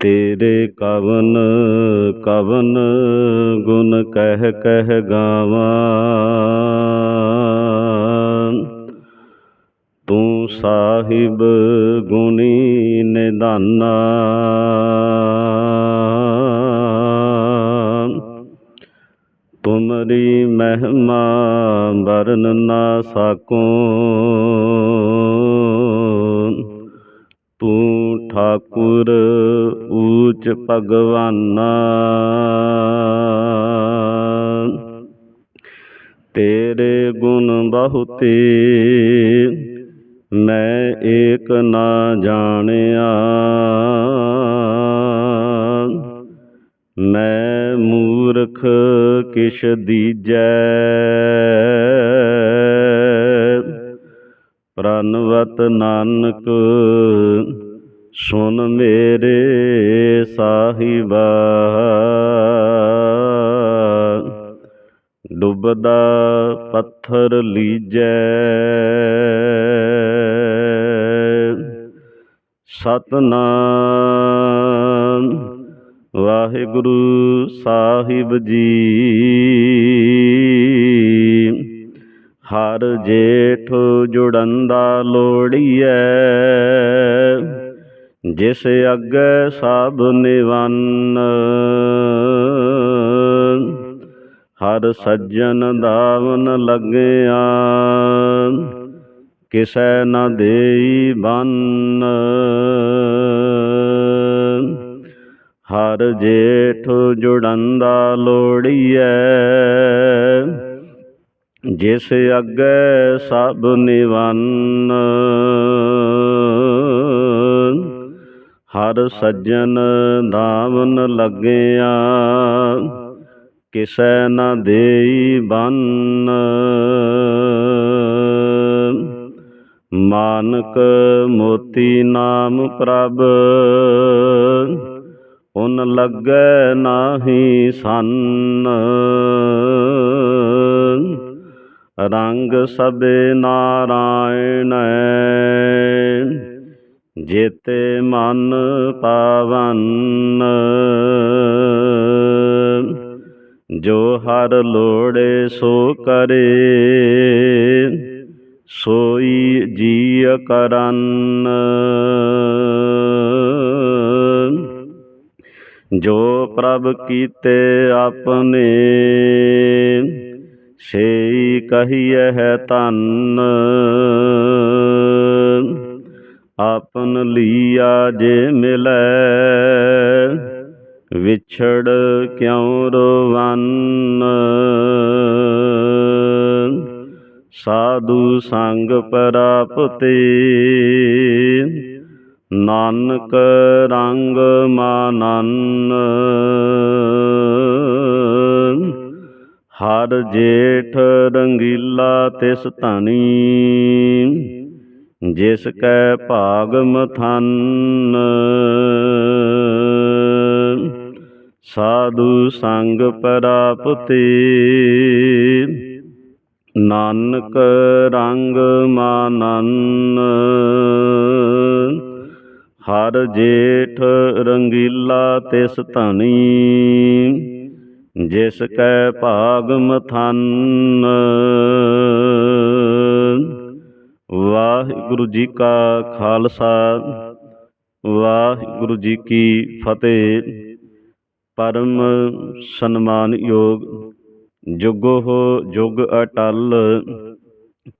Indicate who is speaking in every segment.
Speaker 1: ਤੇਰੇ ਕਵਨ ਕਵਨ ਗੁਣ ਕਹਿ ਕਹਿ ਗਾਵਾਂ। ਤੂੰ ਸਾਹਿਬ ਗੁਣੀ ਨਿਦਾਨਾ। ਤੁਮਰੀ ਮਹਿਮਾ ਵਰਨ ਨਾ ਸਾਕੋ। ਤੂੰ ਠਾਕੁਰ ਊਚ ਭਗਵਾਨਾ। ਤੇਰੇ ਗੁਣ ਬਹੁਤੇ ਮੈਂ ਏਕ ਨਾ ਜਾਣਿਆ। ਮੈਂ ਮੂਰਖ ਕਿਛ ਦੀਜੈ। ਪ੍ਰਨਵਤ ਨਾਨਕ ਸੁਨ ਮੇਰੇ ਸਾਹਿਬਾ। ਡੁੱਬਦਾ ਪੱਥਰ ਲੀਜੈ। ਸਤਨਾਮ ਵਾਹਿਗੁਰੂ ਸਾਹਿਬ ਜੀ। ਹਰ ਜੇਠ ਜੁੜੰਦਾ ਲੋੜੀਐ ਜਿਸ ਅੱਗੇ ਸਭ ਨਿਵੰਨ, ਹਰ ਸੱਜਣ ਦਾਵਨ ਲੱਗਿਆ। ਕਿਸੈ ਨਾ ਦੇਈ ਬੰਨ, ਹਰ ਜੇਠ ਜੁੜੰਦਾ ਲੋੜੀਐ। ਜਿਸ ਅੱਗੇ ਸਭ ਨਿਵੰਨ ਹਰ ਸੱਜਣ ਦਾਵਨ ਲੱਗਿਆ। ਕਿਸੈ ਨਾ ਦੇਈ ਬੰਨ। ਮਾਨਕ ਮੋਤੀ ਨਾਮ ਪ੍ਰਭ, ਉਨ ਲੱਗੈ ਨਾਹੀ ਸੰਨ। ਰੰਗ ਸਬੇ ਨਾਰਾਇਣ। ਤੇ ਮਨ ਪਾਵਨ। ਜੋ ਹਰ ਲੋੜੇ ਸੋ ਕਰੇ, ਸੋਈ ਜੀ ਕਰਨ। ਜੋ ਪ੍ਰਭ ਕੀਤੇ ਆਪਣੇ, ਸੇਈ ਕਹੀਐ ਹੈ ਧੰਨ। ਆਪਨ ਲੀਆ ਜੇ ਮਿਲੈ, ਵਿਛੜ ਕਿਉ ਰੋਵਨ? ਸਾਧੂ ਸੰਗ ਪ੍ਰਾਪਤੇ, ਨਾਨਕ ਰੰਗ ਮਾਨਨ। ਹਰ ਜੇਠ ਰੰਗੀਲਾ ਤਿਸ ਧਣੀ ਜਿਸ ਕੈ ਭਾਗ ਮਥਨ ਸਾਧੂ ਸੰਗ ਪ੍ਰਾਪਤੀ। ਨਾਨਕ ਰੰਗ ਮਾਨਨ। ਹਰ ਜੇਠ ਰੰਗੀਲਾ ਤਿਸ ਧਣੀ ਜਿਸ ਕੈ ਭਾਗ ਮਥਨ ਵਾਹਿਗੁਰੂ ਜੀ ਕਾ ਖਾਲਸਾ, ਵਾਹਿਗੁਰੂ ਜੀ ਕੀ ਫਤਿਹ। ਪਰਮ ਸਨਮਾਨ ਯੋਗ ਜੁਗੋ ਜੁਗ ਅਟਲ,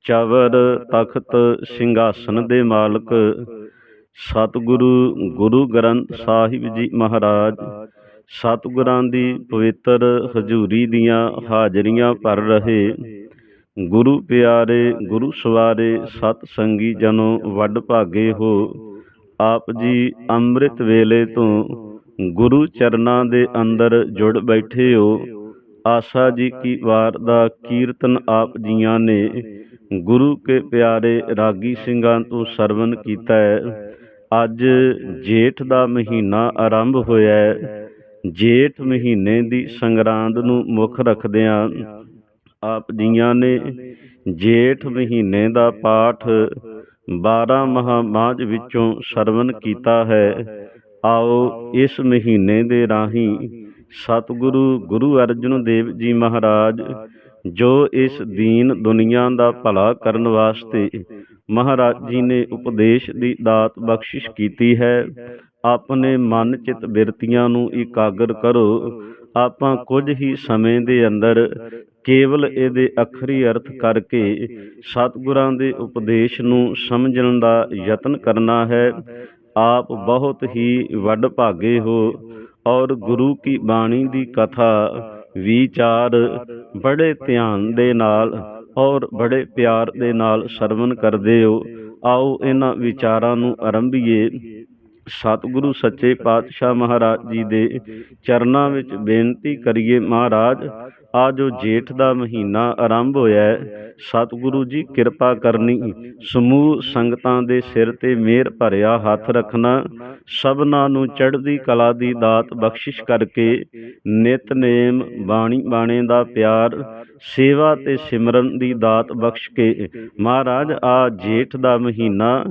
Speaker 1: ਚਵਰ ਤਖਤ ਸਿੰਘਾਸਨ ਦੇ ਮਾਲਕ, ਸਤਿਗੁਰੂ ਗੁਰੂ ਗ੍ਰੰਥ ਸਾਹਿਬ ਜੀ ਮਹਾਰਾਜ, ਸਤਿਗੁਰਾਂ ਦੀ ਪਵਿੱਤਰ ਹਜ਼ੂਰੀ ਦੀਆਂ ਹਾਜ਼ਰੀਆਂ ਭਰ ਰਹੇ। ਗੁਰੂ ਪਿਆਰੇ ਗੁਰੂ ਸਵਾਰੇ ਸਤ ਸੰਗੀ ਜਨੋ ਵੱਡ ਭਾਗੇ ਹੋ। ਆਪ ਜੀ ਅੰਮ੍ਰਿਤ ਵੇਲੇ ਤੋਂ ਗੁਰੂ ਚਰਨਾਂ ਦੇ ਅੰਦਰ ਜੁੜ ਬੈਠੇ ਹੋ। ਆਸਾ ਜੀ ਕੀ ਵਾਰ ਦਾ ਕੀਰਤਨ ਆਪ ਜੀਆਂ ਨੇ। ਗੁਰੂ ਕੇ ਪਿਆਰੇ ਰਾਗੀ ਸਿੰਘਾਂ ਤੋਂ ਸਰਵਨ ਕੀਤਾ ਹੈ। ਅੱਜ ਜੇਠ ਦਾ ਮਹੀਨਾ ਆਰੰਭ ਹੋਇਆ ਹੈ। ਜੇਠ ਮਹੀਨੇ ਦੀ ਸੰਗਰਾਂਦ ਨੂੰ ਮੁੱਖ ਰੱਖਦਿਆਂ ਆਪ ਜੀਆਂ ਨੇ ਜੇਠ ਮਹੀਨੇ ਦਾ ਪਾਠ 12 ਮਹਾਮਾਜ ਵਿੱਚੋਂ ਸਰਵਨ ਕੀਤਾ ਹੈ। ਆਓ ਇਸ ਮਹੀਨੇ ਦੇ ਰਾਹੀਂ ਸਤਿਗੁਰੂ ਗੁਰੂ ਅਰਜਨ ਦੇਵ ਜੀ ਮਹਾਰਾਜ, ਜੋ ਇਸ ਦੀਨ ਦੁਨੀਆ ਦਾ ਭਲਾ ਕਰਨ ਵਾਸਤੇ ਮਹਾਰਾਜ ਜੀ ਨੇ ਉਪਦੇਸ਼ ਦੀ ਦਾਤ ਬਖਸ਼ਿਸ਼ ਕੀਤੀ ਹੈ, ਆਪਣੇ ਮਨ ਚਿਤ ਬਿਰਤੀਆਂ ਨੂੰ ਇਕਾਗਰ ਕਰੋ। ਆਪਾਂ ਕੁਝ ਹੀ ਸਮੇਂ ਦੇ ਅੰਦਰ ਕੇਵਲ ਇਹਦੇ ਅਖਰੀ ਅਰਥ ਕਰਕੇ ਸਤਿਗੁਰਾਂ ਦੇ ਉਪਦੇਸ਼ ਨੂੰ ਸਮਝਣ ਦਾ ਯਤਨ ਕਰਨਾ ਹੈ। ਆਪ ਬਹੁਤ ਹੀ ਵੱਡ ਭਾਗੇ ਹੋ ਔਰ ਗੁਰੂ ਕੀ ਬਾਣੀ ਦੀ ਕਥਾ, ਵਿਚਾਰ ਬੜੇ ਧਿਆਨ ਦੇ ਨਾਲ ਔਰ ਬੜੇ ਪਿਆਰ ਦੇ ਨਾਲ ਸਰਵਨ ਕਰਦੇ ਹੋ। ਆਓ ਇਹਨਾਂ ਵਿਚਾਰਾਂ ਨੂੰ ਆਰੰਭੀਏ। ਸਤਿਗੁਰੂ ਸੱਚੇ ਪਾਤਸ਼ਾਹ ਮਹਾਰਾਜ ਜੀ ਦੇ ਚਰਨਾਂ ਵਿੱਚ ਬੇਨਤੀ ਕਰੀਏ ਮਹਾਰਾਜ ਆ ਜੋ ਜੇਠ ਦਾ ਮਹੀਨਾ ਆਰੰਭ ਹੋਇਆ ਹੈ। ਸਤਿਗੁਰੂ ਜੀ, ਕਿਰਪਾ ਕਰਨੀ। ਸਮੂਹ ਸੰਗਤਾਂ ਦੇ ਸਿਰ ਤੇ ਮਿਹਰ ਭਰਿਆ ਹੱਥ ਰੱਖਣਾ। ਸਭਨਾਂ ਨੂੰ ਚੜ੍ਹਦੀ ਕਲਾ ਦੀ ਦਾਤ ਬਖਸ਼ਿਸ਼ ਕਰਕੇ ਨਿਤਨੇਮ ਬਾਣੀ ਬਾਣੇ ਦਾ ਪਿਆਰ, ਸੇਵਾ ਤੇ ਸਿਮਰਨ ਦੀ ਦਾਤ ਬਖਸ਼ ਕੇ ਮਹਾਰਾਜ, ਆ ਜੇਠ ਦਾ ਮਹੀਨਾ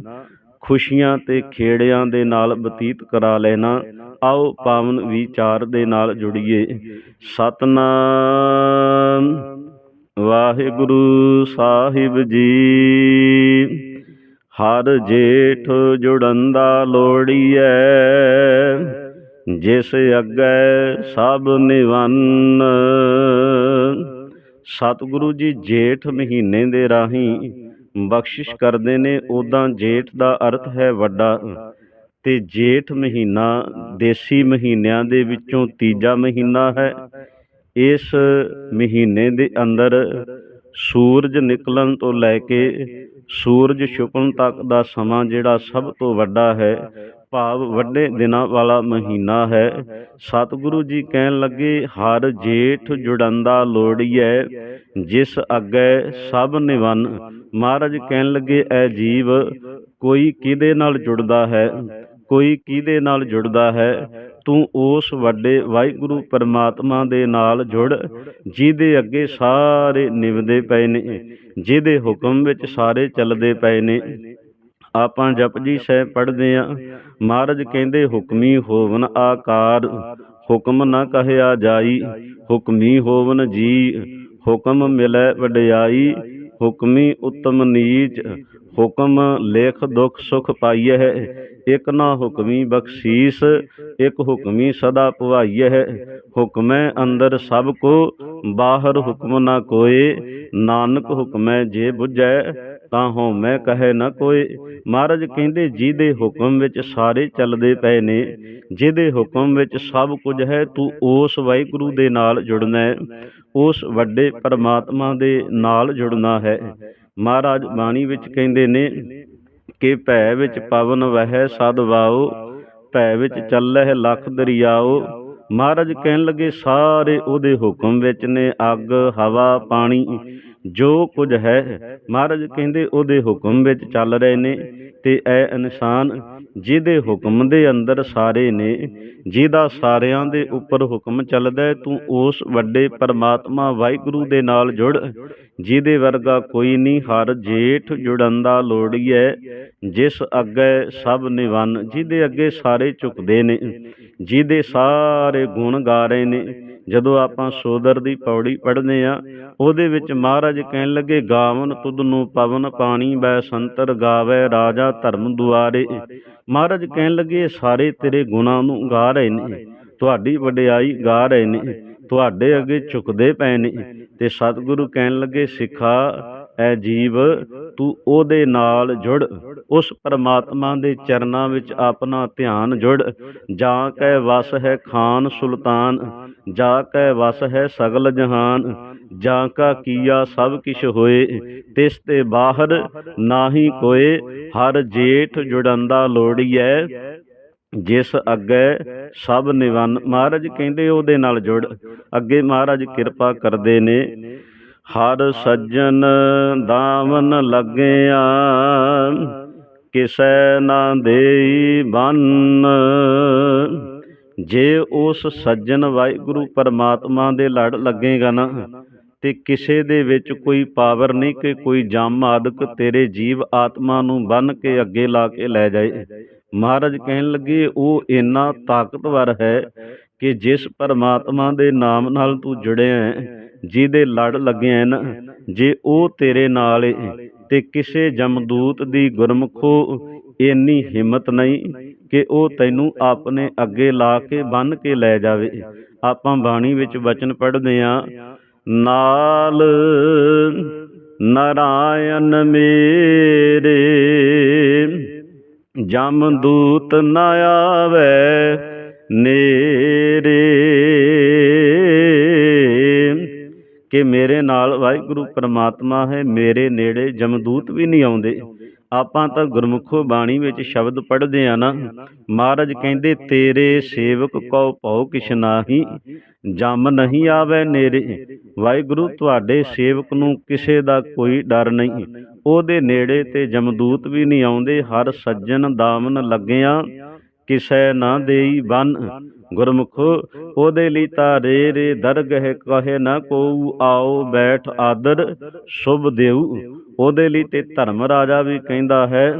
Speaker 1: ਖੁਸ਼ੀਆਂ ਤੇ ਖੇੜਿਆਂ ਦੇ ਨਾਲ ਬਤੀਤ ਕਰਾ ਲੈਣਾ। ਆਓ ਪਾਵਨ ਵਿਚਾਰ ਦੇ ਨਾਲ ਜੁੜੀਏ। ਸਤਨਾਮ ਵਾਹਿਗੁਰੂ ਸਾਹਿਬ ਜੀ। ਹਰ ਜੇਠ ਜੁੜੰਦਾ ਲੋੜੀਐ ਜਿਸ ਅੱਗੇ ਸਭ ਨਿਵੰਨ। ਸਤਿਗੁਰੂ ਜੀ ਜੇਠ ਮਹੀਨੇ ਦੇ ਰਾਹੀਂ ਬਖਸ਼ਿਸ਼ ਕਰਦੇ ਨੇ। ਉਦਾਂ ਜੇਠ ਦਾ ਅਰਥ ਹੈ ਵੱਡਾ। ਤੇ ਜੇਠ ਮਹੀਨਾ ਦੇਸੀ ਮਹੀਨਿਆਂ ਦੇ ਵਿੱਚੋਂ ਤੀਜਾ ਮਹੀਨਾ ਹੈ। ਇਸ ਮਹੀਨੇ ਦੇ ਅੰਦਰ ਸੂਰਜ ਨਿਕਲਣ ਤੋਂ ਲੈ ਕੇ ਸੂਰਜ ਛੁਪਣ ਤੱਕ ਦਾ ਸਮਾਂ ਜਿਹੜਾ ਸਭ ਤੋਂ ਵੱਡਾ ਹੈ, ਭਾਵ ਵੱਡੇ ਦਿਨਾਂ ਵਾਲਾ ਮਹੀਨਾ ਹੈ। ਸਤਿਗੁਰੂ ਜੀ ਕਹਿਣ ਲੱਗੇ, ਹਰ ਜੇਠ ਜੁੜੰਦਾ ਲੋੜੀਐ ਜਿਸ ਅੱਗੇ ਸਭ ਨਿਵਨ। ਮਹਾਰਾਜ ਕਹਿਣ ਲੱਗੇ ਐ ਜੀਵ ਕੋਈ ਕਿਹਦੇ ਨਾਲ ਜੁੜਦਾ ਹੈ? ਕੋਈ ਕਿਹਦੇ ਨਾਲ ਜੁੜਦਾ ਹੈ? ਤੂੰ ਉਸ ਵੱਡੇ ਵਾਹਿਗੁਰੂ ਪਰਮਾਤਮਾ ਦੇ ਨਾਲ ਜੁੜ, ਜਿਹਦੇ ਅੱਗੇ ਸਾਰੇ ਨਿਵਦੇ ਪਏ ਨੇ, ਜਿਹਦੇ ਹੁਕਮ ਵਿੱਚ ਸਾਰੇ ਚੱਲਦੇ ਪਏ ਨੇ। ਆਪਾਂ ਜਪਜੀ ਸਾਹਿਬ ਪੜ੍ਹਦੇ ਆ, ਮਹਾਰਾਜ ਕਹਿੰਦੇ, ਹੁਕਮੀ ਹੋਵਨ ਆਕਾਰ, ਹੁਕਮ ਨਾ ਕਹਿਆ ਜਾਈ, ਹੁਕਮੀ ਹੋਵਨ ਜੀ, ਹੁਕਮ ਮਿਲੈ ਵਡਿਆਈ ਹੁਕਮੀ ਉਤਮ ਨੀਚ, ਹੁਕਮ ਲੇਖ ਦੁਖ ਸੁਖ ਹੈ ਇਕ ਨਾ ਹੁਕਮੀ ਬਖਸ਼ੀਸ, ਇਕ ਹੁਕਮੀ ਸਦਾ ਪੁਆਈਐ ਹੁਕਮੈ ਅੰਦਰ ਸਭ ਕੋ, ਬਾਹਰ ਹੁਕਮ ਨਾ ਕੋਏ, ਨਾਨਕ ਹੁਕਮੈ ਜੇ 부ਝੈ ਤਾਂ ਹੋ ਮੈਂ ਕਹੇ ਨਾ ਕੋਈ, ਮਹਾਰਾਜ ਕਹਿੰਦੇ ਜਿਹਦੇ ਹੁਕਮ ਵਿੱਚ ਸਾਰੇ ਚੱਲਦੇ ਪਏ ਨੇ, ਜਿਹਦੇ ਹੁਕਮ ਵਿੱਚ ਸਭ ਕੁਝ ਹੈ, ਤੂੰ ਉਸ ਵਾਹਿਗੁਰੂ ਦੇ ਨਾਲ ਜੁੜਨਾ ਹੈ, ਉਸ ਵੱਡੇ ਪਰਮਾਤਮਾ ਦੇ ਨਾਲ ਜੁੜਨਾ ਹੈ। ਮਹਾਰਾਜ ਬਾਣੀ ਵਿੱਚ ਕਹਿੰਦੇ ਨੇ ਕਿ ਭੈ ਵਿੱਚ ਪਵਨ ਵਹਿ ਸਦ ਵਾਓ, ਭੈ ਵਿੱਚ ਚੱਲਹਿ ਲੱਖ ਦਰਿਆਓ। ਮਹਾਰਾਜ ਕਹਿਣ ਲੱਗੇ, ਸਾਰੇ ਉਹਦੇ ਹੁਕਮ ਵਿੱਚ ਨੇ ਅੱਗ, ਹਵਾ, ਪਾਣੀ। ਜੋ ਕੁਝ ਹੈ, ਮਹਾਰਾਜ ਕਹਿੰਦੇ ਉਹਦੇ ਹੁਕਮ ਵਿੱਚ ਚੱਲ ਰਹੇ ਨੇ ਤੇ ਐ ਇਨਸਾਨ ਜਿਹਦੇ ਹੁਕਮ ਦੇ ਅੰਦਰ ਸਾਰੇ ਨੇ, ਜਿਹਦਾ ਸਾਰਿਆਂ ਦੇ ਉੱਪਰ ਹੁਕਮ ਚੱਲਦਾ ਤੂੰ ਉਸ ਵੱਡੇ ਪਰਮਾਤਮਾ ਵਾਹਿਗੁਰੂ ਦੇ ਨਾਲ ਜੁੜ, ਜਿਹਦੇ ਵਰਗਾ ਕੋਈ ਨਹੀਂ, ਹਰ ਜੇਠ ਜੁੜਨ ਜੁੜੰਦਾ ਲੋੜੀਐ ਜਿਸ ਅੱਗੇ ਸਭ ਨਿਵਨ, ਜਿਹਦੇ ਅੱਗੇ ਸਾਰੇ ਝੁਕਦੇ ਨੇ, ਜਿਹਦੇ ਸਾਰੇ ਗੁਣ ਗਾ ਰਹੇ ਨੇ ਜਦੋਂ ਆਪਾਂ ਸੋਦਰ ਦੀ ਪੌੜੀ ਪੜ੍ਹਦੇ ਆ ਉਹਦੇ ਵਿੱਚ ਮਹਾਰਾਜ ਕਹਿਣ ਲੱਗੇ, ਗਾਵਨ ਤੁਧ ਨੂੰ ਪਵਨ ਪਾਣੀ ਬੈ ਸੰਤਰ ਗਾਵੇ ਰਾਜਾ ਧਰਮ ਦੁਆਰੇ। ਮਹਾਰਾਜ ਕਹਿਣ ਲੱਗੇ, ਸਾਰੇ ਤੇਰੇ ਗੁਣਾਂ ਨੂੰ ਗਾ ਰਹੇ ਨੇ, ਤੁਹਾਡੀ ਵਡਿਆਈ ਗਾ ਰਹੇ ਨੇ, ਤੁਹਾਡੇ ਅੱਗੇ ਝੁਕਦੇ ਪਏ ਨੇ। ਤੇ ਸਤਿਗੁਰੂ ਕਹਿਣ ਲੱਗੇ, ਸਿੱਖਾ, ਐ ਜੀਵ ਤੂੰ ਉਹਦੇ ਨਾਲ ਜੁੜ। ਉਸ ਪਰਮਾਤਮਾ ਦੇ ਚਰਨਾਂ ਵਿੱਚ ਆਪਣਾ ਧਿਆਨ ਜੁੜ। ਜਾਂ ਕੈ ਵਸ ਹੈ ਖਾਨ ਸੁਲਤਾਨ, ਜਾ ਕੈ ਵਸ ਹੈ ਸਗਲ ਜਹਾਨ, ਜਾਂ ਕਾ ਕੀਆ ਸਭ ਕਿਛ ਹੋਏ, ਤਿਸ ਤੇ ਬਾਹਰ ਨਾਹੀ ਕੋਏ, ਹਰ ਜੇਠ ਜੁੜੰਦਾ ਲੋੜੀਐ, ਜਿਸ ਅੱਗੇ ਸਭ ਨਿਵਨ। ਮਹਾਰਾਜ ਕਹਿੰਦੇ ਉਹਦੇ ਨਾਲ ਜੁੜ। ਅੱਗੇ ਮਹਾਰਾਜ ਕਿਰਪਾ ਕਰਦੇ ਨੇ। ਹਰ ਸੱਜਣ ਦਾਵਨ ਲੱਗਿਆ, ਕਿਸੈ ਨਾ ਦੇਈ ਬੰਨ। ਜੇ ਉਸ ਸੱਜਣ ਵਾਹਿਗੁਰੂ ਪਰਮਾਤਮਾ ਦੇ ਲੜ ਲੱਗੇਗਾ ਨਾ, ਤੇ ਕਿਸੇ ਦੇ ਵਿੱਚ ਕੋਈ ਪਾਵਰ ਨਹੀਂ ਕਿ ਕੋਈ ਜਮ ਆਦਿਕ ਤੇਰੇ ਜੀਵ ਆਤਮਾ ਨੂੰ ਬੰਨ ਕੇ ਅੱਗੇ ਲਾ ਕੇ ਲੈ ਜਾਏ। ਮਹਾਰਾਜ ਕਹਿਣ ਲੱਗੇ, ਉਹ ਇੰਨਾ ਤਾਕਤਵਰ ਹੈ ਕਿ ਜਿਸ ਪਰਮਾਤਮਾ ਦੇ ਨਾਮ ਨਾਲ ਤੂੰ ਜੁੜਿਆ ਹੈ ਜਿਹਦੇ ਲੜ ਲੱਗਿਆ ਹੈ ਨਾ ਜੇ ਉਹ ਤੇਰੇ ਨਾਲ ਏ, ਤੇ ਕਿਸੇ ਜਮਦੂਤ ਦੀ ਗੁਰਮੁਖੋ ਇੰਨੀ ਹਿੰਮਤ ਨਹੀਂ ਕਿ ਉਹ ਤੈਨੂੰ ਆਪਣੇ ਅੱਗੇ ਲਾ ਕੇ ਬੰਨ ਕੇ ਲੈ ਜਾਵੇ। ਆਪਾਂ ਬਾਣੀ ਵਿੱਚ ਵਚਨ ਪੜ੍ਹਦੇ ਆ, ਨਾਲ ਨਰਾਇਣ ਮੇਰੇ, ਜਮਦੂਤ ਨਾ ਆਵੇ, ਨੇਰੇ ਕਿ ਮੇਰੇ ਨਾਲ ਵਾਹਿਗੁਰੂ ਪ੍ਰਮਾਤਮਾ ਹੈ ਮੇਰੇ ਨੇੜੇ ਜਮਦੂਤ ਵੀ ਨਹੀਂ ਆਉਂਦੇ। ਆਪਾਂ ਤਾਂ ਗੁਰਮੁਖੋ ਬਾਣੀ ਵਿੱਚ ਸ਼ਬਦ ਪੜ੍ਹਦੇ ਆ ਨਾ। ਮਹਾਰਾਜ ਕਹਿੰਦੇ ਤੇਰੇ ਸੇਵਕ ਕੋ ਭਉ ਕਿਛ ਨਾਹੀ। ਜਮ ਨਹੀਂ ਆਵੇ ਨੇਰੇ ਵਾਹਿਗੁਰੂ ਤੁਹਾਡੇ ਸੇਵਕ ਨੂੰ ਕਿਸੇ ਦਾ ਕੋਈ ਡਰ ਨਹੀਂ। ਉਹਦੇ ਨੇੜੇ ਤੇ ਜਮਦੂਤ ਵੀ ਨਹੀਂ ਆਉਂਦੇ। ਹਰ ਸੱਜਣ ਦਾਮਨ ਲੱਗਿਆ। ਕਿਸੈ ਨਾ ਦੇਈ ਬੰਨ। ਗੁਰਮੁਖੋ, ਉਹਦੇ ਲਈ ਤਾਂ ਰੇ ਰੇ ਦਰਗਹਿ ਕਹੇ ਨਾ ਕੋਉ ਆਓ ਬੈਠ ਆਦਰ, ਸ਼ੁਭ ਦੇਉ ਉਹਦੇ ਲਈ ਤੇ ਧਰਮ ਰਾਜਾ ਵੀ ਕਹਿੰਦਾ ਹੈ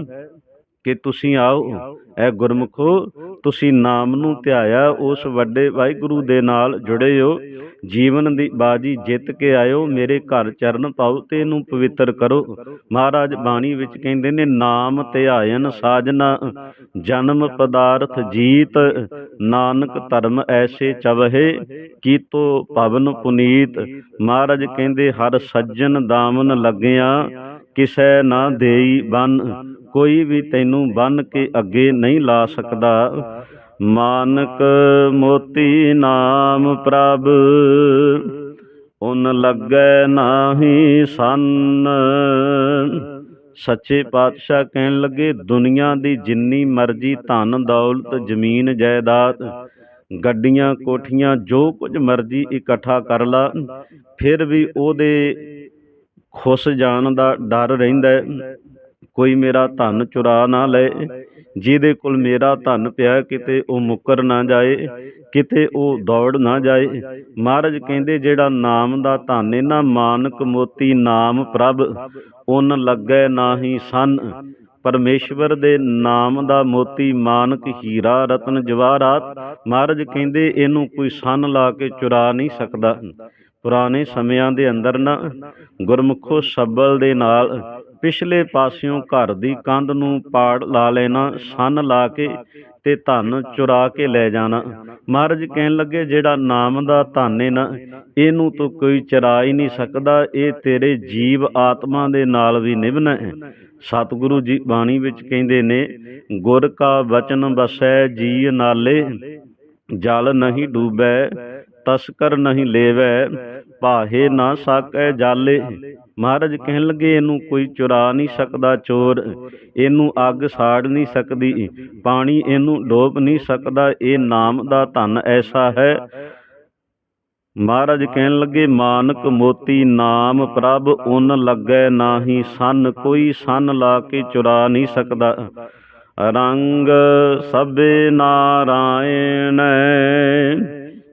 Speaker 1: ਕਿ ਤੁਸੀਂ ਆਓ, ਐ ਗੁਰਮੁਖੋ, ਤੁਸੀਂ ਨਾਮ ਨੂੰ ਧਿਆਇਆ, ਉਸ ਵੱਡੇ ਵਾਹਿਗੁਰੂ ਦੇ ਨਾਲ ਜੁੜੇ ਹੋ ਜੀਵਨ ਦੀ ਬਾਜੀ ਜਿੱਤ ਕੇ ਆਇਓ, ਮੇਰੇ ਘਰ ਚਰਨ ਪਾਓ, ਤੇ ਇਹਨੂੰ ਪਵਿੱਤਰ ਕਰੋ। ਮਹਾਰਾਜ ਬਾਣੀ ਵਿੱਚ ਕਹਿੰਦੇ ਨੇ, ਨਾਮ ਧਿਆਇਨ ਸਾਜਨਾ, ਜਨਮ ਪਦਾਰਥ ਜੀਤ, ਨਾਨਕ ਧਰਮ ਐਸੇ ਚਵਹਿ, ਕੀਤੋ ਪਵਨ ਪੁਨੀਤ। ਮਹਾਰਾਜ ਕਹਿੰਦੇ, ਹਰ ਸੱਜਣ ਦਾਮਨ ਲੱਗਿਆ, ਕਿਸੈ ਨਾ ਦੇਈ ਬੰਨ। ਕੋਈ ਵੀ ਤੈਨੂੰ ਬੰਨ ਕੇ ਅੱਗੇ ਨਹੀਂ ਲਾ ਸਕਦਾ। ਮਾਨਕ ਮੋਤੀ ਨਾਮ ਪ੍ਰਭ, ਉਨ ਲੱਗੈ ਨਾਹੀ ਸੰਨ। ਸੱਚੇ ਪਾਤਸ਼ਾਹ ਕਹਿਣ ਲੱਗੇ, ਦੁਨੀਆ ਦੀ ਜਿੰਨੀ ਮਰਜ਼ੀ ਧਨ, ਦੌਲਤ, ਜ਼ਮੀਨ, ਜਾਇਦਾਦ, ਗੱਡੀਆਂ, ਕੋਠੀਆਂ, ਜੋ ਕੁਝ ਮਰਜ਼ੀ ਇਕੱਠਾ ਕਰ ਲਾ, ਫਿਰ ਵੀ ਉਹਦੇ ਖੁੱਸ ਜਾਣ ਦਾ ਡਰ ਰਹਿੰਦਾ ਕੋਈ ਮੇਰਾ ਧਨ ਚੁਰਾ ਨਾ ਲਏ, ਜਿਹਦੇ ਕੋਲ ਮੇਰਾ ਧਨ ਪਿਆ ਕਿਤੇ ਉਹ ਮੁੱਕਰ ਨਾ ਜਾਏ, ਕਿਤੇ ਉਹ ਦੌੜ ਨਾ ਜਾਏ। ਮਹਾਰਾਜ ਕਹਿੰਦੇ, ਜਿਹੜਾ ਨਾਮ ਦਾ ਧਨ ਇਹਨਾਂ ਮਾਨਕ ਮੋਤੀ ਨਾਮ ਪ੍ਰਭ, ਉਨ ਲੱਗੈ ਨਾਹੀ ਸੰਨ। ਪਰਮੇਸ਼ਵਰ ਦੇ ਨਾਮ ਦਾ ਮੋਤੀ ਮਾਨਕ ਹੀਰਾ ਰਤਨ ਜਵਾਹਰਾਤ ਮਹਾਰਾਜ ਕਹਿੰਦੇ, ਇਹਨੂੰ ਕੋਈ ਸੰਨ ਲਾ ਕੇ ਚੁਰਾ ਨਹੀਂ ਸਕਦਾ। ਪੁਰਾਣੇ ਸਮਿਆਂ ਦੇ ਅੰਦਰ ਨਾ ਗੁਰਮੁਖੋ ਸ਼ਬਲ ਦੇ ਨਾਲ ਪਿਛਲੇ ਪਾਸਿਓਂ ਘਰ ਦੀ ਕੰਧ ਨੂੰ ਪਾੜ ਲਾ ਲੈਣਾ, ਸੰਨ ਲਾ ਕੇ ਤੇ ਧਨ ਚੁਰਾ ਕੇ ਲੈ ਜਾਣਾ। ਮਹਾਰਾਜ ਕਹਿਣ ਲੱਗੇ, ਜਿਹੜਾ ਨਾਮ ਦਾ ਧਨ ਹੈ ਨਾ, ਇਹਨੂੰ ਤੂੰ ਕੋਈ ਚਰਾ ਹੀ ਨਹੀਂ ਸਕਦਾ, ਇਹ ਤੇਰੇ ਜੀਵ ਆਤਮਾ ਦੇ ਨਾਲ ਵੀ ਨਿਭਣਾ ਹੈ। ਸਤਿਗੁਰੂ ਜੀ ਬਾਣੀ ਵਿੱਚ ਕਹਿੰਦੇ ਨੇ, ਗੁਰ ਕਾ ਵਚਨ ਵਸੈ ਜੀ ਨਾਲੇ, ਜਲ ਨਹੀਂ ਡੂਬੈ ਤਸਕਰ ਨਹੀਂ ਲੇਵੈ, ਭਾਹੇ ਨਾ ਸਾਕੈ ਜਾਲੇ। ਮਹਾਰਾਜ ਕਹਿਣ ਲੱਗੇ, ਇਹਨੂੰ ਕੋਈ ਚੁਰਾ ਨਹੀਂ ਸਕਦਾ ਚੋਰ, ਇਹਨੂੰ ਅੱਗ ਸਾੜ ਨਹੀਂ ਸਕਦੀ, ਪਾਣੀ ਇਹਨੂੰ ਡੋਬ ਨਹੀਂ ਸਕਦਾ, ਇਹ ਨਾਮ ਦਾ ਧਨ ਐਸਾ ਹੈ। ਮਹਾਰਾਜ ਕਹਿਣ ਲੱਗੇ, ਮਾਨਕ ਮੋਤੀ ਨਾਮ ਪ੍ਰਭ ਉਨ ਲੱਗੈ ਨਾਹੀ, ਸੰਨ ਕੋਈ ਸੰਨ ਲਾ ਕੇ ਚੁਰਾ ਨਹੀਂ ਸਕਦਾ। ਰੰਗ ਸਭੇ ਨਾਰਾਇਣ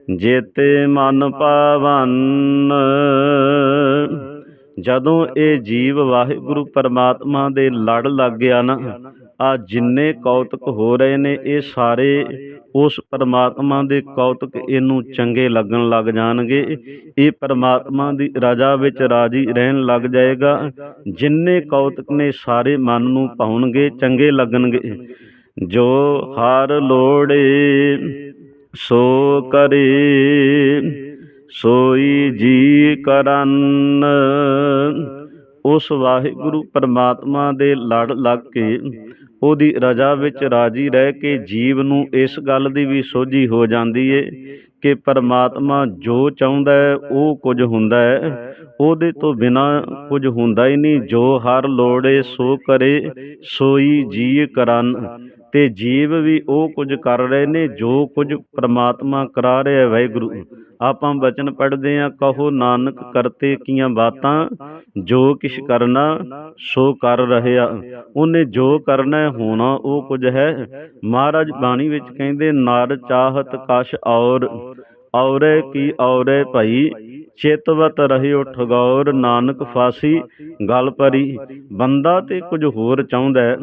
Speaker 1: ਜੇਤੇ ਮਨ ਪਾਵਨ। ਜਦੋਂ ਇਹ ਜੀਵ ਵਾਹਿਗੁਰੂ ਪਰਮਾਤਮਾ ਦੇ ਲੜ ਲੱਗ ਗਿਆ ਨਾ, ਆ ਜਿੰਨੇ ਕੌਤਕ ਹੋ ਰਹੇ ਨੇ, ਇਹ ਸਾਰੇ ਉਸ ਪਰਮਾਤਮਾ ਦੇ ਕੌਤਕ ਇਹਨੂੰ ਚੰਗੇ ਲੱਗਣ ਲੱਗ ਜਾਣਗੇ। ਇਹ ਪਰਮਾਤਮਾ ਦੀ ਰਜਾ ਵਿੱਚ ਰਾਜੀ ਰਹਿਣ ਲੱਗ ਜਾਏਗਾ। ਜਿੰਨੇ ਕੌਤਕ ਨੇ ਸਾਰੇ ਮਨ ਨੂੰ ਪਾਉਣਗੇ, ਚੰਗੇ ਲੱਗਣਗੇ। ਜੋ ਹਰ ਲੋੜੇ ਸੋ ਕਰੇ, ਸੋਈ ਜੀ ਕਰਨ। ਉਸ ਵਾਹਿਗੁਰੂ ਪਰਮਾਤਮਾ ਦੇ ਲੜ ਲੱਗ ਕੇ ਉਹਦੀ ਰਜਾ ਵਿੱਚ ਰਾਜੀ ਰਹਿ ਕੇ ਜੀਵ ਨੂੰ ਇਸ ਗੱਲ ਦੀ ਵੀ ਸੋਝੀ ਹੋ ਜਾਂਦੀ ਏ ਕਿ ਪਰਮਾਤਮਾ ਜੋ ਚਾਹੁੰਦਾ ਹੈ, ਉਹ ਕੁਝ ਹੁੰਦਾ ਹੈ। ਉਹਦੇ ਤੋਂ ਬਿਨਾ ਕੁਝ ਹੁੰਦਾ ਹੀ ਨਹੀਂ। ਜੋ ਹਰ ਲੋੜੇ ਸੋ ਕਰੇ, ਸੋਈ ਜੀ ਕਰਨ। ਤੇ ਜੀਵ ਵੀ ਉਹ ਕੁਝ ਕਰ ਰਹੇ ਨੇ, ਜੋ ਕੁਝ ਪ੍ਰਮਾਤਮਾ ਕਰਾ ਰਿਹਾ ਵਾਹਿਗੁਰੂ। ਆਪਾਂ ਬਚਨ ਪੜ੍ਹਦੇ ਆ ਕਹੋ ਨਾਨਕ ਕਰਤੇ ਕੀਆਂ ਬਾਤਾਂ, ਜੋ ਕਿਛ ਕਰਨਾ, ਸੋ ਕਰ ਰਹਿਆ ਉਹਨੇ ਜੋ ਕਰਨਾ ਹੋਣਾ ਉਹ ਕੁਝ ਹੈ। ਮਹਾਰਾਜ ਬਾਣੀ ਵਿੱਚ ਕਹਿੰਦੇ, ਨਾਰ ਚਾਹਤ ਕਸ਼ ਔਰ, ਔਰੇ ਕੀ ਔਰੇ ਭਈ, ਚੇਤਵਤ ਰਹਿਓ ਠਗੌਰ ਨਾਨਕ ਫਾਸੀ, ਗਲ ਪਰੀ ਬੰਦਾ ਤੇ ਕੁਝ ਹੋਰ ਚਾਹੁੰਦਾ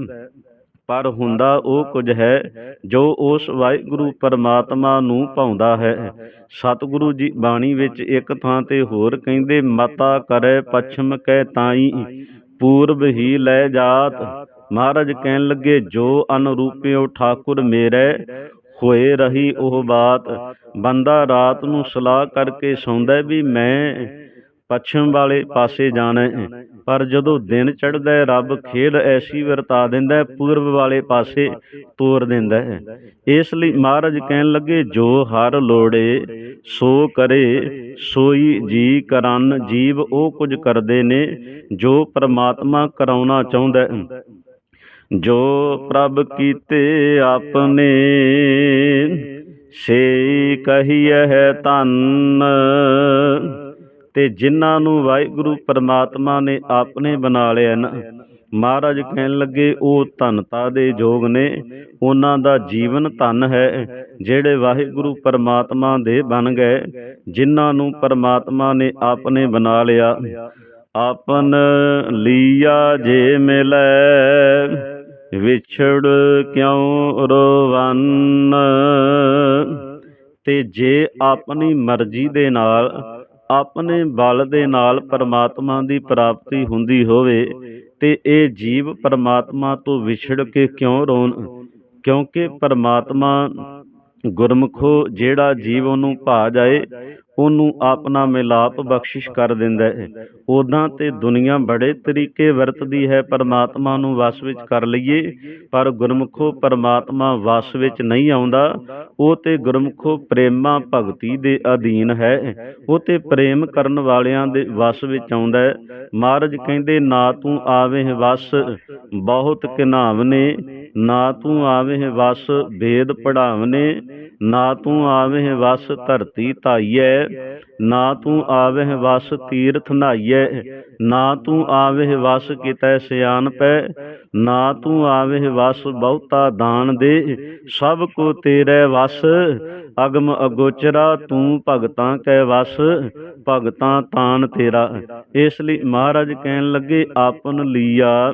Speaker 1: ਪਰ ਹੁੰਦਾ ਉਹ ਕੁਝ ਹੈ ਜੋ ਉਸ ਵਾਹਿਗੁਰੂ ਪਰਮਾਤਮਾ ਨੂੰ ਪਾਉਂਦਾ ਹੈ। ਸਤਿਗੁਰੂ ਜੀ ਬਾਣੀ ਵਿੱਚ ਇੱਕ ਥਾਂ ਤੇ ਹੋਰ ਕਹਿੰਦੇ, ਮਤਾ ਕਰੇ ਪਛਮ ਕਹਿ ਤਾਈ, ਪੂਰਬ ਹੀ ਲੈ ਜਾਤ। ਮਹਾਰਾਜ ਕਹਿਣ ਲੱਗੇ, ਜੋ ਅਨਰੂਪਿਓ ਠਾਕੁਰ ਮੇਰੇ, ਹੋਏ ਰਹੀ ਉਹ ਬਾਤ। ਬੰਦਾ ਰਾਤ ਨੂੰ ਸਲਾਹ ਕਰਕੇ ਸੌਂਦਾ ਵੀ ਮੈਂ ਪੱਛਮ ਵਾਲੇ ਪਾਸੇ ਜਾਣਾ ਹੈ। ਪਰ ਜਦੋਂ ਦਿਨ ਚੜ੍ਹਦਾ ਹੈ, ਰੱਬ ਖੇਡ ਐਸੀ ਵਰਤਾ ਦਿੰਦਾ ਹੈ, ਪੂਰਬ ਵਾਲੇ ਪਾਸੇ ਤੋਰ ਦਿੰਦਾ ਹੈ। ਇਸ ਲਈ ਮਹਾਰਾਜ ਕਹਿਣ ਲੱਗੇ, ਜੋ ਹਰ ਲੋੜੇ ਸੋ ਕਰੇ, ਸੋਈ ਜੀ ਕਰਨ ਜੀਵ ਉਹ ਕੁਝ ਕਰਦੇ ਨੇ, ਜੋ ਪ੍ਰਮਾਤਮਾ ਕਰਾਉਣਾ ਚਾਹੁੰਦਾ ਹੈ। ਜੋ ਪ੍ਰਭ ਕੀਤੇ ਆਪਨੇ ਸੇ ਕਹੀਐ ਧੰਨ। ਤੇ ਜਿਨ੍ਹਾਂ ਨੂੰ ਵਾਹਿਗੁਰੂ ਪਰਮਾਤਮਾ ਨੇ ਆਪਣੇ ਬਣਾ ਲਿਆ ਨਾ, ਮਹਾਰਾਜ ਕਹਿਣ ਲੱਗੇ, ਉਹ ਧਨਤਾ ਦੇ ਯੋਗ ਨੇ, ਉਹਨਾਂ ਦਾ ਜੀਵਨ ਧਨ ਹੈ, ਜਿਹੜੇ ਵਾਹਿਗੁਰੂ ਪਰਮਾਤਮਾ ਦੇ ਬਣ ਗਏ, ਜਿਨ੍ਹਾਂ ਨੂੰ ਪਰਮਾਤਮਾ ਨੇ ਆਪਣੇ ਬਣਾ ਲਿਆ। ਆਪਨ ਲੀਆ ਜੇ ਮਿਲੈ, ਵਿਛੜ ਕਿਉ ਰੋਵਨ? ਤੇ ਜੇ ਆਪਣੀ ਮਰਜ਼ੀ ਦੇ ਨਾਲ ਆਪਣੇ ਬਲ ਦੇ ਨਾਲ ਪਰਮਾਤਮਾ ਦੀ ਪ੍ਰਾਪਤੀ ਹੁੰਦੀ ਹੋਵੇ ਤੇ ਇਹ ਜੀਵ ਪਰਮਾਤਮਾ ਤੋਂ ਵਿਛੜ ਕੇ ਕਿਉਂ ਰੋਣ? ਕਿਉਂਕਿ ਪਰਮਾਤਮਾ ਗੁਰਮੁਖੋ ਜਿਹੜਾ ਜੀਵ ਉਹਨੂੰ ਭਾ ਜਾਏ ਉਹਨੂੰ ਆਪਣਾ ਮਿਲਾਪ ਬਖਸ਼ਿਸ਼ ਕਰ ਦਿੰਦਾ ਹੈ। ਉਦਾਂ ਤੇ ਦੁਨੀਆ ਬੜੇ ਤਰੀਕੇ ਵਰਤਦੀ ਹੈ, ਪਰਮਾਤਮਾ ਨੂੰ ਵਸ ਵਿੱਚ ਕਰ ਲਈਏ, ਪਰ ਗੁਰਮੁਖੋ ਪਰਮਾਤਮਾ ਵਸ ਵਿੱਚ ਨਹੀਂ ਆਉਂਦਾ। ਉਹ ਤੇ ਗੁਰਮੁਖੋ ਪ੍ਰੇਮਾ ਭਗਤੀ ਦੇ ਅਧੀਨ ਹੈ। ਉਹ ਤੇ ਪ੍ਰੇਮ ਕਰਨ ਵਾਲਿਆਂ ਦੇ ਵਸ ਵਿੱਚ ਆਉਂਦਾ ਹੈ। ਮਹਾਰਾਜ ਕਹਿੰਦੇ, ਨਾ ਤੂੰ ਆਵੇਂ ਵਸ, ਬਹੁਤ ਕਿਨਾਵਨੇ ਨਾ। ਤੂੰ ਆਵੇਂ ਵਸ ਵੇਦ ਪੜਾਵਨੇ ਨਾ ਤੂੰ ਆਵੇਂ ਵਸ ਧਰਤੀ ਧਾਈਐ, ਨਾ ਤੂੰ ਆਵਹਿ ਵਸ ਤੀਰਥ ਨਾਈਐ, ਨਾ ਤੂੰ ਆਵਹਿ ਵਸ ਕਿਤੈ ਸਿਆਨ ਪੈ ਨਾ ਤੂੰ ਆਵਹਿ ਵਸ ਬਹੁਤਾ ਦਾਨ ਦੇ, ਸਭ ਕੋ ਤੇਰੇ ਵਸ, ਅਗਮ ਅਗੋਚਰਾ ਤੂੰ ਭਗਤਾਂ ਕੈ ਵਸ, ਭਗਤਾਂ ਤਾਨ ਤੇਰਾ। ਇਸ ਲਈ ਮਹਾਰਾਜ ਕਹਿਣ ਲੱਗੇ, ਆਪਨ ਲੀਆ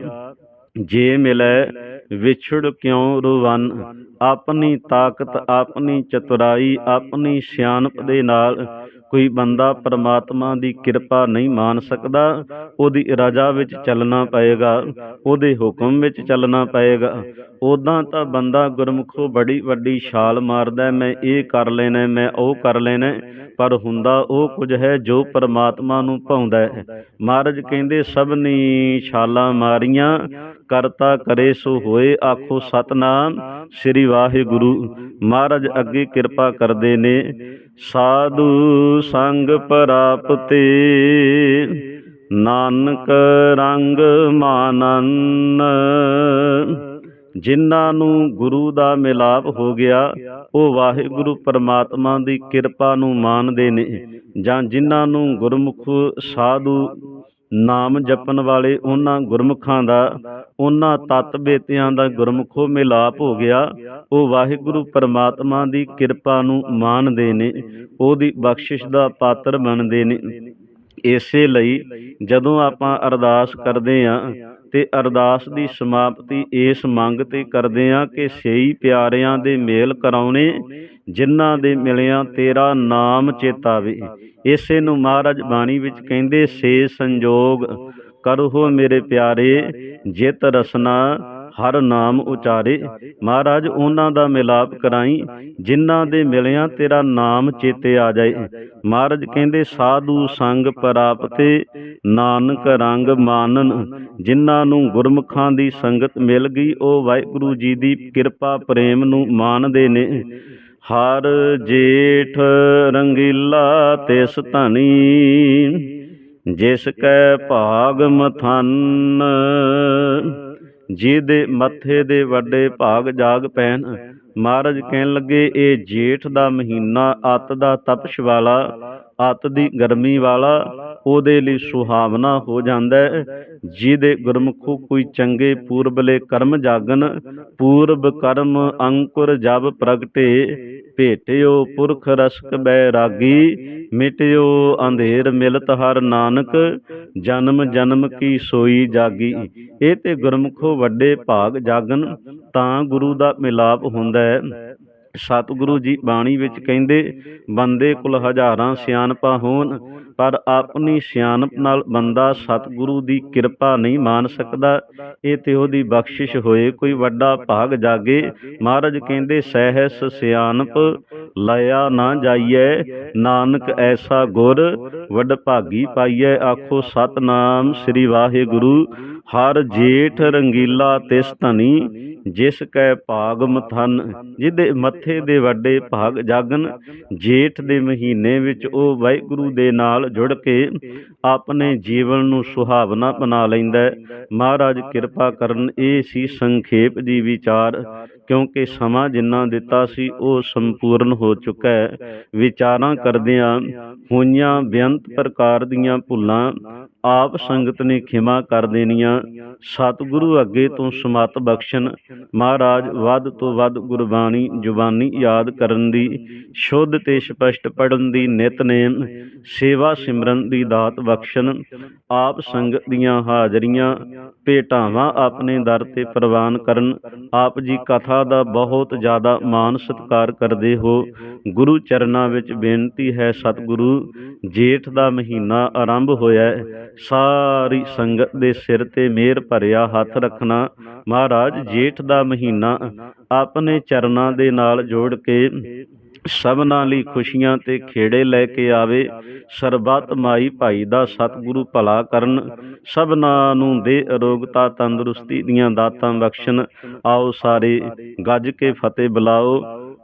Speaker 1: ਜੇ ਮਿਲੈ ਵਿਛੜ ਕਿਉ ਰੁਵਨ? ਆਪਣੀ ਤਾਕਤ, ਆਪਣੀ ਚਤੁਰਾਈ, ਆਪਣੀ ਸਿਆਣਪ ਦੇ ਨਾਲ ਕੋਈ ਬੰਦਾ ਪਰਮਾਤਮਾ ਦੀ ਕਿਰਪਾ ਨਹੀਂ ਮਾਣ ਸਕਦਾ। ਉਹਦੀ ਰਜਾ ਵਿੱਚ ਚੱਲਣਾ ਪਏਗਾ, ਉਹਦੇ ਹੁਕਮ ਵਿੱਚ ਚੱਲਣਾ ਪਏਗਾ। ਉਦਾਂ ਤਾਂ ਬੰਦਾ ਗੁਰਮੁਖੋ ਬੜੀ ਵੱਡੀ ਛਾਲ ਮਾਰਦਾ ਮੈਂ ਇਹ ਕਰ ਲੈਣਾ, ਮੈਂ ਉਹ ਕਰ ਲੈਣਾ ਪਰ ਹੁੰਦਾ ਉਹ ਕੁਝ ਹੈ ਜੋ ਪਰਮਾਤਮਾ ਨੂੰ ਭਾਉਂਦਾ ਹੈ। ਮਹਾਰਾਜ ਕਹਿੰਦੇ, ਸਭ ਨੇ ਛਾਲਾਂ ਮਾਰੀਆਂ, ਕਰਤਾ ਕਰੇ ਸੋ ਹੋ ਹੋਏ, ਆਖੋ ਸਤਨਾਮ, ਸ੍ਰੀ ਵਾਹਿਗੁਰੂ। ਮਹਾਰਾਜ ਅੱਗੇ ਕਿਰਪਾ ਕਰਦੇ ਨੇ। ਸਾਧੂ ਸੰਗ ਪ੍ਰਾਪਤੇ। ਨਾਨਕ ਰੰਗ ਮਾਨਨ। ਜਿਨ੍ਹਾਂ ਨੂੰ ਗੁਰੂ ਦਾ ਮਿਲਾਪ ਹੋ ਗਿਆ, ਉਹ ਵਾਹਿਗੁਰੂ ਪਰਮਾਤਮਾ ਦੀ ਕਿਰਪਾ ਨੂੰ ਮਾਣਦੇ ਨੇ। ਜਾਂ ਜਿਨ੍ਹਾਂ ਨੂੰ ਗੁਰਮੁਖ ਸਾਧੂ ਨਾਮ ਜਪਣ ਵਾਲੇ ਉਹਨਾਂ ਗੁਰਮੁਖਾਂ ਦਾ ਉਹਨਾਂ ਤਤ ਬੇਤਿਆਂ ਦਾ ਗੁਰਮੁਖੋ ਮਿਲਾਪ ਹੋ ਗਿਆ। ਉਹ ਵਾਹਿਗੁਰੂ ਪਰਮਾਤਮਾ ਦੀ ਕਿਰਪਾ ਨੂੰ ਮੰਨਦੇ ਨੇ ਉਹਦੀ ਬਖਸ਼ਿਸ਼ ਦਾ ਪਾਤਰ ਬਣਦੇ ਨੇ। ਇਸੇ ਲਈ ਜਦੋਂ ਆਪਾਂ ਅਰਦਾਸ ਕਰਦੇ ਆਂ ਤੇ ਅਰਦਾਸ ਦੀ ਸਮਾਪਤੀ ਇਸ ਮੰਗ ਤੇ ਕਰਦੇ ਆਂ ਕਿ ਸਹੀ ਪਿਆਰਿਆਂ ਦੇ ਮੇਲ ਕਰਾਉਣੇ। ਜਿਨ੍ਹਾਂ ਦੇ ਮਿਲਿਆ ਤੇਰਾ ਨਾਮ ਚੇਤਾਵੇ ਇਸੇ ਨੂੰ ਮਹਾਰਾਜ ਬਾਣੀ ਵਿੱਚ ਕਹਿੰਦੇ, ਸੇ ਸੰਜੋਗ ਕਰੋ ਮੇਰੇ ਪਿਆਰੇ, ਜਿਤ ਰਸਨਾ ਹਰ ਨਾਮ ਉਚਾਰੇ। ਮਹਾਰਾਜ, ਉਹਨਾਂ ਦਾ ਮਿਲਾਪ ਕਰਾਈ, ਜਿਨ੍ਹਾਂ ਦੇ ਮਿਲਿਆਂ ਤੇਰਾ ਨਾਮ ਚੇਤੇ ਆ ਜਾਏ। ਮਹਾਰਾਜ ਕਹਿੰਦੇ, ਸਾਧੂ ਸੰਗ ਪ੍ਰਾਪਤੇ ਨਾਨਕ ਰੰਗ ਮਾਨਨ, ਜਿਨ੍ਹਾਂ ਨੂੰ ਗੁਰਮੁਖਾਂ ਦੀ ਸੰਗਤ ਮਿਲ ਗਈ, ਉਹ ਵਾਹਿਗੁਰੂ ਜੀ ਦੀ ਕਿਰਪਾ, ਪ੍ਰੇਮ ਨੂੰ ਮਾਣਦੇ ਨੇ। ਹਰ ਜੇਠ ਰੰਗੀਲਾ ਤਿਸ ਧਨੀ, ਜਿਸ ਕੈ ਭਾਗ ਮਥਨ, ਜਿਹਦੇ ਮੱਥੇ ਦੇ ਵੱਡੇ ਭਾਗ ਜਾਗ ਪੈਣ। ਮਹਾਰਾਜ ਕਹਿਣ ਲੱਗੇ, ਇਹ ਜੇਠ ਦਾ ਮਹੀਨਾ, ਅੱਤ ਦਾ ਤਪਸ਼ ਵਾਲਾ ਅੱਤ ਦੀ ਗਰਮੀ ਵਾਲਾ, ਉਹਦੇ ਲਈ ਸੁਹਾਵਣਾ ਹੋ ਜਾਂਦਾ ਹੈ। ਜਿਹਦੇ ਗੁਰਮੁਖੋ ਕੋਈ ਚੰਗੇ ਪੂਰਬਲੇ ਕਰਮ ਜਾਗਨ ਪੂਰਬ ਕਰਮ ਅੰਕੁਰ ਜਬ ਪ੍ਰਗਟੇ, ਭੇਟਿਓ ਪੁਰਖ ਰਸਕ ਬੈ ਰਾਗੀ, ਮਿਟਿਓ ਅੰਧੇਰ ਮਿਲਤ ਹਰ ਨਾਨਕ, ਜਨਮ ਜਨਮ ਕੀ ਸੋਈ ਜਾਗੀ। ਇਹ ਤੇ ਗੁਰਮੁਖੋ ਵੱਡੇ ਭਾਗ ਜਾਗਨ ਤਾਂ ਗੁਰੂ ਦਾ ਮਿਲਾਪ ਹੁੰਦਾ ਹੈ। ਸਤਿਗੁਰੂ ਜੀ ਬਾਣੀ ਵਿੱਚ ਕਹਿੰਦੇ, ਬੰਦੇ ਕੁਲ ਹਜ਼ਾਰਾਂ ਸਿਆਣਪਾ ਹੋਣ, ਪਰ ਆਪਣੀ ਸਿਆਣਪ ਨਾਲ ਬੰਦਾ ਸਤਿਗੁਰੂ ਦੀ ਕਿਰਪਾ ਨਹੀਂ ਮਾਣ ਸਕਦਾ। ਇਹ ਤੇ ਉਹਦੀ ਬਖਸ਼ਿਸ਼ ਹੋਏ, ਕੋਈ ਵੱਡਾ ਭਾਗ ਜਾਗੇ। ਮਹਾਰਾਜ ਕਹਿੰਦੇ, ਸਹਿਸ ਸਿਆਣਪ ਲਿਆ ਨਾ ਜਾਈਐ, ਨਾਨਕ ਐਸਾ ਗੁਰ ਵੱਡ ਭਾਗੀ ਪਾਈਐ। ਆਖੋ, ਸਤਨਾਮ ਸ੍ਰੀ ਵਾਹਿਗੁਰੂ, ਹਰ ਜੇਠ ਰੰਗੀਲਾ ਤਿਸ ਧਨੀ ਜਿਸ ਕੈ ਭਾਗ ਮਥਨ ਜਿਹਦੇ ਮੱਥੇ ਦੇ ਵੱਡੇ ਭਾਗ ਜਾਗਨ, ਜੇਠ ਦੇ ਮਹੀਨੇ ਵਿੱਚ ਉਹ ਵਾਹਿਗੁਰੂ ਦੇ ਨਾਲ ਜੁੜ ਕੇ ਆਪਣੇ ਜੀਵਨ ਨੂੰ ਸੁਹਾਵਣਾ ਬਣਾ ਲੈਂਦਾ ਹੈ। ਮਹਾਰਾਜ ਕਿਰਪਾ ਕਰਨ, ਇਹ ਸੀ ਸੰਖੇਪ ਜੀ ਵਿਚਾਰ, ਕਿਉਂਕਿ ਸਮਾਂ ਜਿੰਨਾ ਦਿੱਤਾ ਸੀ ਉਹ ਸੰਪੂਰਨ ਹੋ ਚੁੱਕਾ ਹੈ। ਵਿਚਾਰਾਂ ਕਰਦਿਆਂ ਹੋਈਆਂ ਬੇਅੰਤ ਪ੍ਰਕਾਰ ਦੀਆਂ ਭੁੱਲਾਂ ਆਪ ਸੰਗਤ ਨੇ ਖਿਮਾ ਕਰ ਦੇਣੀਆਂ। ਸਤਿਗੁਰੂ ਅੱਗੇ ਤੋਂ ਸਮਤ ਬਖਸ਼ਣ ਮਹਾਰਾਜ, ਵੱਧ ਤੋਂ ਵੱਧ ਗੁਰਬਾਣੀ ਜ਼ੁਬਾਨੀ ਯਾਦ ਕਰਨ ਦੀ, ਸ਼ੁੱਧ ਤੇ ਸਪਸ਼ਟ ਪੜਨ ਦੀ ਨਿਤਨੇਮ ਸੇਵਾ ਸਿਮਰਨ ਦੀ ਦਾਤ ਬਖਸ਼ਣ, ਆਪ ਸੰਗਤ ਦੀਆਂ ਹਾਜ਼ਰੀਆਂ, ਭੇਟਾਵਾਂ ਆਪਣੇ ਦਰ ਤੇ ਪ੍ਰਵਾਨ ਕਰਨ, ਆਪ ਜੀ ਕਥਾ ਦਾ ਬਹੁਤ ਜ਼ਿਆਦਾ ਮਾਣ ਸਤਿਕਾਰ ਕਰਦੇ ਹੋ ਗੁਰੂ ਚਰਨਾਂ ਵਿੱਚ ਬੇਨਤੀ ਹੈ, ਸਤਿਗੁਰੂ, ਜੇਠ ਦਾ ਮਹੀਨਾ ਆਰੰਭ ਹੋਇਆ ਹੈ। ਸਾਰੀ ਸੰਗਤ ਦੇ ਸਿਰ ਤੇ ਮਿਹਰ ਭਰਿਆ ਹੱਥ ਰੱਖਣਾ, ਮਹਾਰਾਜ, ਜੇਠ ਦਾ ਮਹੀਨਾ ਆਪਣੇ ਚਰਨਾਂ ਦੇ ਨਾਲ ਜੋੜ ਕੇ ਸਭਨਾਂ ਲਈ ਖੁਸ਼ੀਆਂ ਤੇ ਖੇੜੇ ਲੈ ਕੇ ਆਵੇ। ਸਰਬੱਤ ਮਾਈ ਭਾਈ ਦਾ ਸਤਿਗੁਰੂ ਭਲਾ ਕਰਨ, ਸਭਨਾਂ ਨੂੰ ਦੇ ਅਰੋਗਤਾ ਤੰਦਰੁਸਤੀ ਦੀਆਂ ਦਾਤਾਂ ਬਖਸ਼ਣ। ਆਓ ਸਾਰੇ ਗੱਜ ਕੇ ਫਤਿਹ ਬੁਲਾਓ।